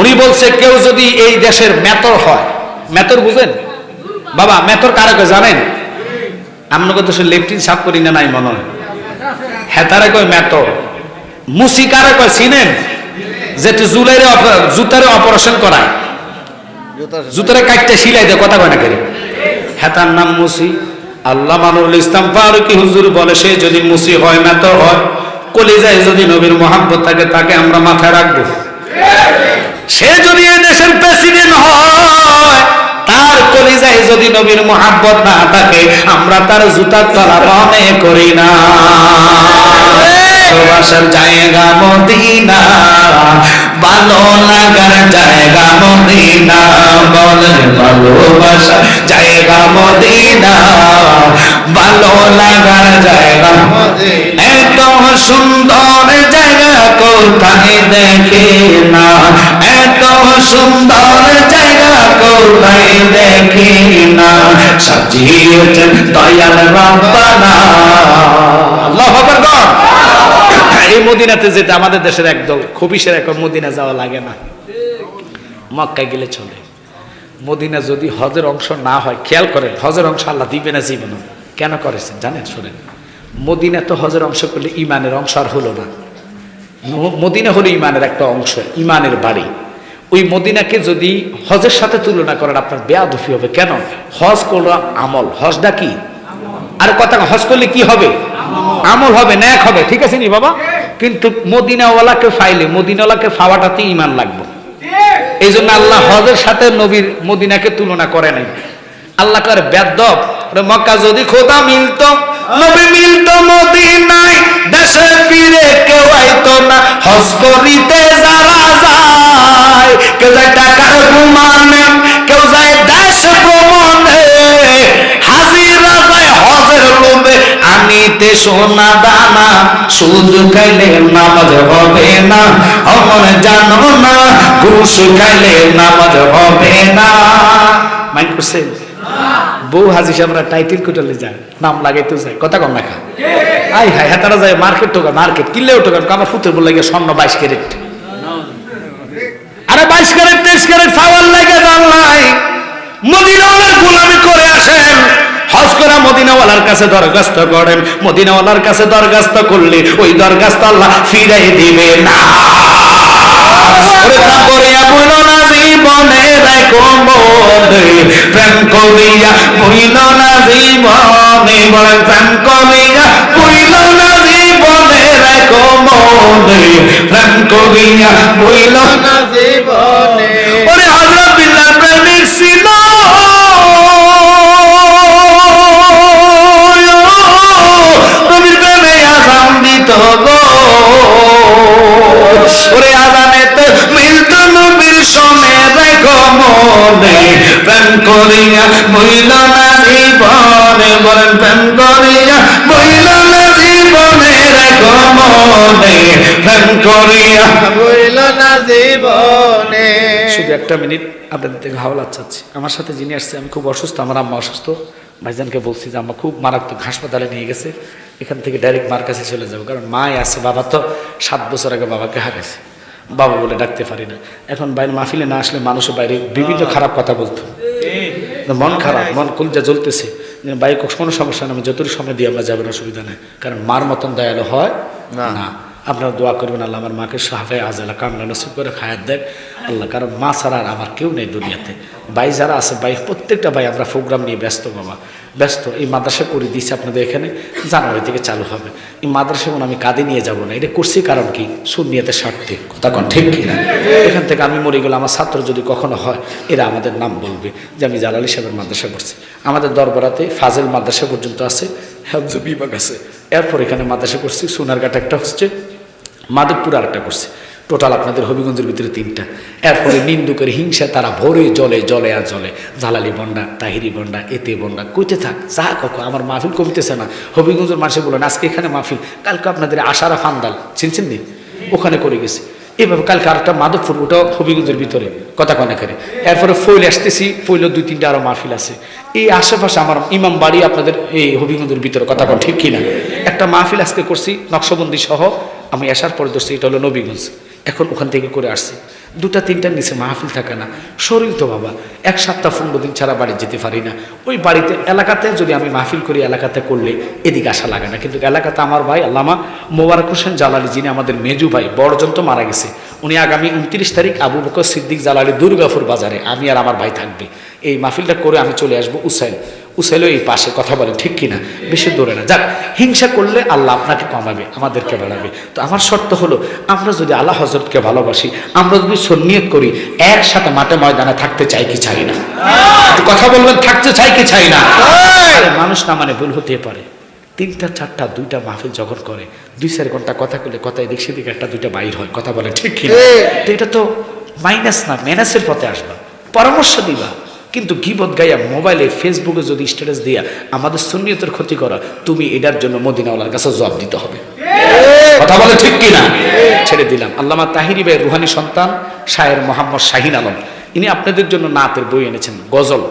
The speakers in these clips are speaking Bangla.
উনি বলছে, কেউ যদি এই দেশের মেতর হয়, মেতর বুঝেন? বাবা, মেতর কারে কয় জানেন? আপনাকে তো সে লেফটিন সাপ করি না নাই মনে হয়। হেতারে কয় মেতর। মুসি কারে কয় চিনেন? যেহেতু জুলাইরে জুতারে অপারেশন করায়। জুতারে কাটতে সিলাই দেয়, কথা কয় না করে হেতার নাম মুসি। আল্লাহ মানুল ইসলাম ফারুকি হুজুর বলে, সে যদি মুসি হয়, মেতর হয়, কলিজায় যদি নবীর মোহাম্মত থাকে, তাকে আমরা মাথায় রাখব। সে যদি এই দেশের প্রেসিডেন্ট হয়, তার কলিজায় যদি নবীর মোহাব্বত না থাকে, আমরা তার জুতার তলা মনে করি না। ভালোবাসার জায়গা মদিনা, ভালো লাগার জায়গা মদিনা বলেন ভালোবাসার জায়গা মদিনা, ভালো লাগার জায়গা সুন্দর জায়গা কোথায় দেখে সুন্দর জায়গা কোথায় দেখে না? সাজিয়েছেন দয়াল রব্বানা। এই মদিনাতে যেতে আমাদের দেশের একদল খবিসের এক মদিনা যাওয়া লাগে না। মক্কায় গেলে চলে। মদিনা যদি হজের অংশ না হয়, খেয়াল করেন, হজের অংশ আল্লাহ দিবে না জীবনে। কেন করেছেন জানেন, শোনেন। মদিনা তো হজের অংশ করলে ইমানের অংশ আর হলো না। মদিনা হলো ইমানের একটা অংশ, ইমানের বাড়ি। ওই মদিনাকে যদি হজের সাথে তুলনা করেন, আপনার বেয়াদফি হবে। কেন? হজ করল আমল। হজটা কি? আর কথা হজ করলে কি হবে? আমল হবে, ন্যাক হবে। ঠিক আছে নি বাবা? কিন্তু মদিনাওয়ালাকে ফাইলে, মদিনাওয়ালাকে ফাওয়াটাতে ইমান লাগবে। এই জন্য আল্লাহ হজের সাথে নবীর মদিনাকে তুলনা করে নাই। আল্লাহ করে বেদব মক্কা যদি খোদা মিলতো, নবী মিলতো মদিনায়, দেশে ফিরে কেউ আইতো না। হজ করিতে কেউ যায় টাকার কেউ যায় দেশ ভ্রমণে। হাজিরা যায় হজের লোভে, আনিতে সোনা দানা, সুদ খাইলে নামাজ হবে না। অমন জানো না, ঘুষ খাইলে নামাজ হবে না। মাইন্ড করছেন বউ হাজি সাহেবরা টাইটেল কোটালে যায়, নাম লাগাইতে যায়, কথা কম লেখা। আই হাই হ্যাঁ তারা যায় মার্কেট টোকা মার্কেট কিনলেও টোকা আমার ফুতের বলে গিয়ে স্বর্ণ বাইশ ক্যারেট আরে বাইশ ক্যারেট তেইশ ক্যারেট ফাওয়ার লাগে জানলাই মদিনাওয়ালার গোলামি করে আসেন হজ করা মদিনাওয়ালার কাছে দরখাস্ত করেন। মদিনাওয়ালার কাছে দরখাস্ত করলে ওই দরখাস্ত আল্লাহ ফিরাই দিবে না। জীবনে প্রেম করিয়া বইল মনে প্রেম করিয়া বইল না জীবনে বলেন প্রেম করিয়া বইল না জীবনে দেখো মনে প্রেম করিয়া বইল না জীবনে শুধু একটা মিনিট আপনাদের থেকে হাওলা চাচ্ছি। আমার সাথে যিনি আসছে আমি খুব অসুস্থ আমার আম্মা অসুস্থ। ভাইজানকে বলছি যে আম্মা খুব মারাত্মক হাসপাতালে নিয়ে গেছে। এখান থেকে ডাইরেক্ট মার কাছে চলে যাব কারণ মাই আছে বাবা তো সাত বছর আগে বাবাকে হারাইছে। বাবা বলে ডাকতে পারি না। এখন বাইরে মাহফিলে না আসলে মানুষের বাইরে বিভিন্ন খারাপ কথা বলতো। মন খারাপ মন কুলজা জ্বলতেছে। বাইরে কোনো সমস্যা না আমি যতটুকু সময় দিয়ে আমরা যাবেন অসুবিধা নেই। কারণ মার মতন দয়ালু হয় না। আপনারা দোয়া করবেন, আল্লাহ আমার মাকে সাহাফে আজালা কামলা নসিব করে খায়াত দেন। আল্লাহ কারণ মা ছাড়া আর আমার কেউ নেই দুনিয়াতে। ভাই যারা আছে, ভাই, প্রত্যেকটা ভাই আমরা প্রোগ্রাম নিয়ে ব্যস্ত, বাবা। ব্যস্ত। এই মাদ্রাসা করে দিয়েছি আপনাদের এখানে জানুয়ারি থেকে চালু হবে। এই মাদ্রাসা কোনো আমি কাঁদে নিয়ে যাব না। এটা করছি কারণ কি? শূন্যতে স্বার্থে। কথা কন ঠিক কিনা? এখান থেকে আমি মরে গেলে আমার ছাত্র যদি কখনো হয়, এরা আমাদের নাম বলবে যে আমি জালালি সাহেবের মাদ্রাসা করছি। আমাদের দরবারাতে ফাজেল মাদ্রাসা পর্যন্ত আছে, হেফজ বিভাগ আছে। এরপর এখানে মাদ্রাসা করছি, সোনারঘাট একটা হচ্ছে মাধবপুর আরেকটা করছে। টোটাল আপনাদের হবিগঞ্জের ভিতরে তিনটা। এরপরে নিন্দুকের হিংসা, তারা ভরে জলে জলে আর জলে। জালালি বন্ডা তাহিরি বন্ডা এতে বন্ডা কইতে থাক, যা কখন আমার মাহফিল কমিতেছে না। হবিগঞ্জের মানুষে বলেন আজকে এখানে মাহফিল। কালকে আপনাদের আশারা ফান্দাল। চিনছেন নি? ওখানে করে গেছে। এভাবে কালকে আরেকটা মাধবপুর, ওটাও হবিগঞ্জের ভিতরে। কথা কনে? করে এরপরে ফইল আসতেছি, ফইলেও দুই তিনটা আরও মাহফিল আছে। এই আশেপাশে আমার ইমাম বাড়ি আপনাদের এই হবিগঞ্জের ভিতরে, কথা কন ঠিক কিনা? একটা মাহফিল আজকে করছি, নকশবন্দি সহ। আমি আসার পরে ধরছি এটা হলো নবীগঞ্জ। এখন ওখান থেকে করে আসছি। দুটা তিনটার নিচে মাহফিল থাকে না। শরীর তো বাবা, এক সপ্তাহ পনেরো দিন ছাড়া বাড়ি যেতে পারি না। ওই বাড়িতে, এলাকাতে যদি আমি মাহফিল করি, এলাকাতে করলে এদিকে আসা লাগে না। কিন্তু এলাকাতে আমার ভাই আল্লামা মোবারক হোসেন জালালি, যিনি আমাদের মেজু ভাই বড়জন তো মারা গেছে। উনি আগামী উনত্রিশ তারিখ আবু বকর সিদ্দিক জালালি দুর্গাপুর বাজারে, আমি আর আমার ভাই থাকবে। এই মাহফিলটা করে আমি চলে আসব উসাইল। উসাইলও এই পাশে কথা বলে ঠিক কিনা? বেশি দূরে না। যাক হিংসা করলে আল্লাহ আপনাকে কমাবে আমাদেরকে বাড়াবে। তো আমার শর্ত হলো আমরা যদি আল্লাহ হজরতকে ভালোবাসি আমরা যদি সন্নিয়ত করি একসাথে মাঠে ময়দানে থাকতে চাই কি চাই না? কথা বলবেন থাকতে চাই কি চাই না? মানুষ না মানে ভুল হতে পারে। তিনটা চারটা দুইটা মাহফিল যখন করে দুই চার ঘণ্টা কথা বলে কথা এদিক সেদিকে একটা দুইটা বাইর হয় কথা বলে ঠিক কিনা? তো এটা তো মাইনাস না ম্যানাসের পথে আসবা। পরামর্শ দিবা। কিন্তু গিবত গাইয়া মোবাইলে, ফেসবুকে যদি স্ট্যাটাস দিয়া আমাদের সুন্নিয়তের ক্ষতি করা, তুমি এটার জন্য মদিনাওয়ালার কাছে জবাব দিতে হবে। কথা বলে ঠিক কিনা? ছেড়ে দিলাম। আল্লামা তাহিরি ভাই রুহানি সন্তান, শায়ের মোহাম্মদ শাহিন আলম। ইনি আপনাদের জন্য নাতের বই এনেছেন, গজল।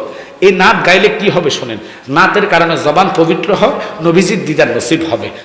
এই নাত গাইলে কি হবে শোনেন? নাতের কারণে জবান পবিত্র হয়, নবীজির দিদার নসিব হবে।